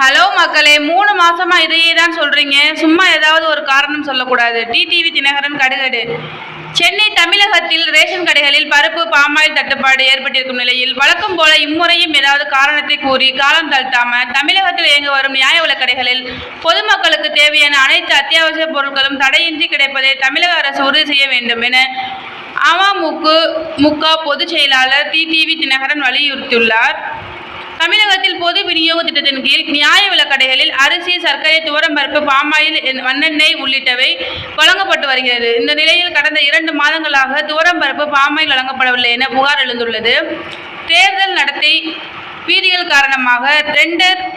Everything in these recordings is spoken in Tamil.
ஹலோ மக்களே மூணு மாசமா இதையே தான் சொல்றீங்க. சும்மா ஏதாவது ஒரு காரணம் சொல்லக்கூடாது. டிடிவி தினகரன் கடுகடு. சென்னை தமிழகத்தில் ரேஷன் கடைகளில் பருப்பு பாமாயில் தட்டுப்பாடு ஏற்பட்டிருக்கும் நிலையில் வழக்கம் போல இம்முறையும் ஏதாவது காரணத்தை கூறி காலம் தாழ்த்தாம தமிழகத்தில் இயங்கி வரும் நியாய விலைக் கடைகளில் பொதுமக்களுக்கு தேவையான அனைத்து அத்தியாவசிய பொருட்களும் தடையின்றி கிடைப்பதை தமிழக அரசு உறுதி செய்ய வேண்டும் என அமமுக முக பொதுச் செயலாளர் டிடிவி தினகரன் வலியுறுத்தியுள்ளார். தமிழகத்தில் பொது விநியோக திட்டத்தின் கீழ் நியாய விலக்கடைகளில் அரிசி சர்க்கரை துவரம்பருப்பு பாமாயில் எண்- மண்ணெண்ணெய் உள்ளிட்டவை வழங்கப்பட்டு வருகிறது. இந்த நிலையில் கடந்த இரண்டு மாதங்களாக துவரம்பருப்பு பாமாயில் வழங்கப்படவில்லை என புகார் எழுந்துள்ளது. தேர்தல் நடத்தை வீதிகள் காரணமாக டெண்டர்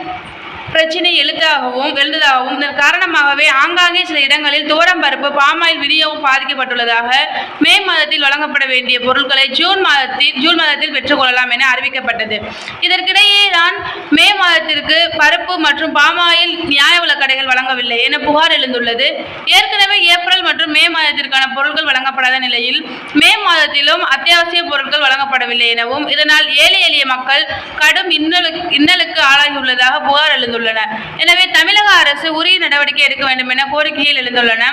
பிரச்சனை எழுத்தாகவும் எழுந்ததாகவும் இதன் காரணமாகவே ஆங்காங்கே சில இடங்களில் துவரம்பருப்பு பாமாயில் விநியோகம் பாதிக்கப்பட்டுள்ளதாக மே மாதத்தில் வழங்கப்பட வேண்டிய பொருட்களை ஜூன் மாதத்தில் ஜூன் மாதத்தில் பெற்றுக்கொள்ளலாம் என அறிவிக்கப்பட்டது. இதற்கிடையே தான் மே மாதத்திற்கு பருப்பு மற்றும் பாமாயில் நியாய விலைக் கடைகள் வழங்கவில்லை என புகார் எழுந்துள்ளது. ஏற்கனவே ஏப்ரல் மற்றும் மே மாதத்திற்கான பொருட்கள் வழங்கப்படாத நிலையில் மே மாதத்திலும் அத்தியாவசிய பொருட்கள் வழங்கப்படவில்லை எனவும் இதனால் ஏழை எளிய மக்கள் கடும் இன்னலுக்கு இன்னலுக்கு ஆளாகியுள்ளதாக புகார் எழுந்துள்ளன. எனவே தமிழக அரசு உரிய நடவடிக்கை எடுக்க வேண்டும் என கோரிக்கைகள் எழுந்துள்ளன.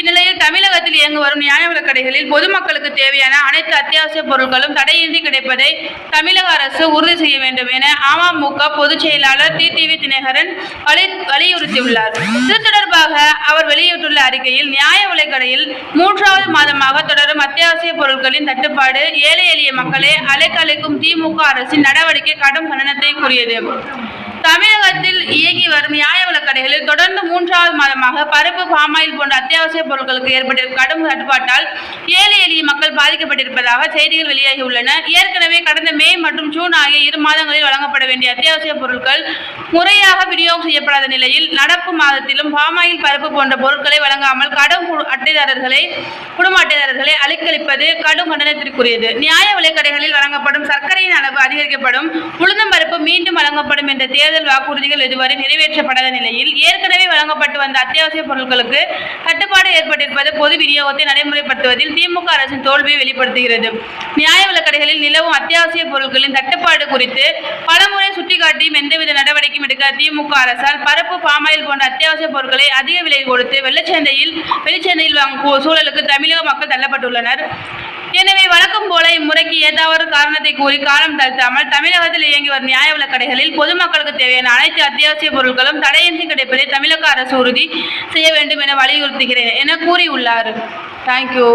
இந்நிலையில் தமிழகத்தில் இயங்கு வரும் நியாய விலைக் கடைகளில் பொதுமக்களுக்கு தேவையான அனைத்து அத்தியாவசிய பொருட்களும் தடையின்றி கிடைப்பதை தமிழக அரசு உறுதி செய்ய வேண்டும் என அமமுக பொதுச் செயலாளர் டிடிவி தினகரன் வலி வலியுறுத்தியுள்ளார். இது தொடர்பாக அவர் வெளியிட்டுள்ள அறிக்கையில் நியாய விலைக்கடையில் மூன்றாவது மாதமாக தொடரும் அத்தியாவசிய பொருட்களின் தட்டுப்பாடு ஏழை எளிய மக்களை அலைக்கழிக்கும் திமுக அரசின் நடவடிக்கை கடும் கண்டனத்தை கூறியது. தமிழகத்தில் இயங்கி வரும் நியாய விலைக் கடைகளில் தொடர்ந்து மூன்றாவது மாதமாக பருப்பு பாமாயில் போன்ற அத்தியாவசிய பொருட்களுக்கு ஏற்பட்டிருக்கும் கடும் தட்டுப்பாட்டால் ஏழை எளிய மக்கள் பாதிக்கப்பட்டிருப்பதாக செய்திகள் வெளியாகியுள்ளன. ஏற்கனவே கடந்த மே மற்றும் ஜூன் ஆகிய இரு மாதங்களில் வழங்கப்பட வேண்டிய அத்தியாவசிய பொருட்கள் முறையாக விநியோகம் செய்யப்படாத நிலையில் நடப்பு மாதத்திலும் பாமாயில் பருப்பு போன்ற பொருட்களை வழங்காமல் கடும் அட்டைதாரர்களை குடும்ப அட்டைதாரர்களை அலைக்கழிப்பது கடும் கண்டனத்திற்குரியது. நியாய விலைக்கடைகளில் வழங்கப்படும் சர்க்கரையின் அளவு அதிகரிக்கப்படும் உளுந்தம் பருப்பு மீண்டும் வழங்கப்படும் என்ற தேர்தல் தேர்தல் வாக்குறுதிகள் இதுவரை நிறைவேற்றப்படாத நிலையில் ஏற்கனவே வழங்கப்பட்டு வந்த அத்தியாவசிய பொருட்களுக்கு கட்டுப்பாடு ஏற்பட்டிருப்பது பொது விநியோகத்தை நடைமுறைப்படுத்துவதில் திமுக அரசின் தோல்வியை வெளிப்படுத்துகிறது. நியாய விலக்கடைகளில் நிலவும் அத்தியாவசிய பொருட்களின் தட்டுப்பாடு குறித்து பலமுறை சுட்டிக்காட்டியும் எந்தவித நடவடிக்கையும் எடுக்க திமுக அரசால் பருப்பு பாமாயில் போன்ற அத்தியாவசிய பொருட்களை அதிக விலை கொடுத்து வெள்ளச்சந்தையில் வெளிச்சந்தையில் வாங்கும் சூழலுக்கு தமிழக மக்கள் தள்ளப்பட்டுள்ளனர். எனவே வழக்கம் போல இம்முறைக்கு ஏதாவது காரணத்தை கூறி காலம் தாழ்த்தாமல் தமிழகத்தில் இயங்கி வரும் நியாய விலைக் கடைகளில் பொதுமக்களுக்கு தேவையான அனைத்து அத்தியாவசிய பொருட்களும் தடையின்றி கிடைப்பதை தமிழக அரசு உறுதி செய்ய வேண்டும் என வலியுறுத்துகிறேன் என கூறியுள்ளார். தேங்க்யூ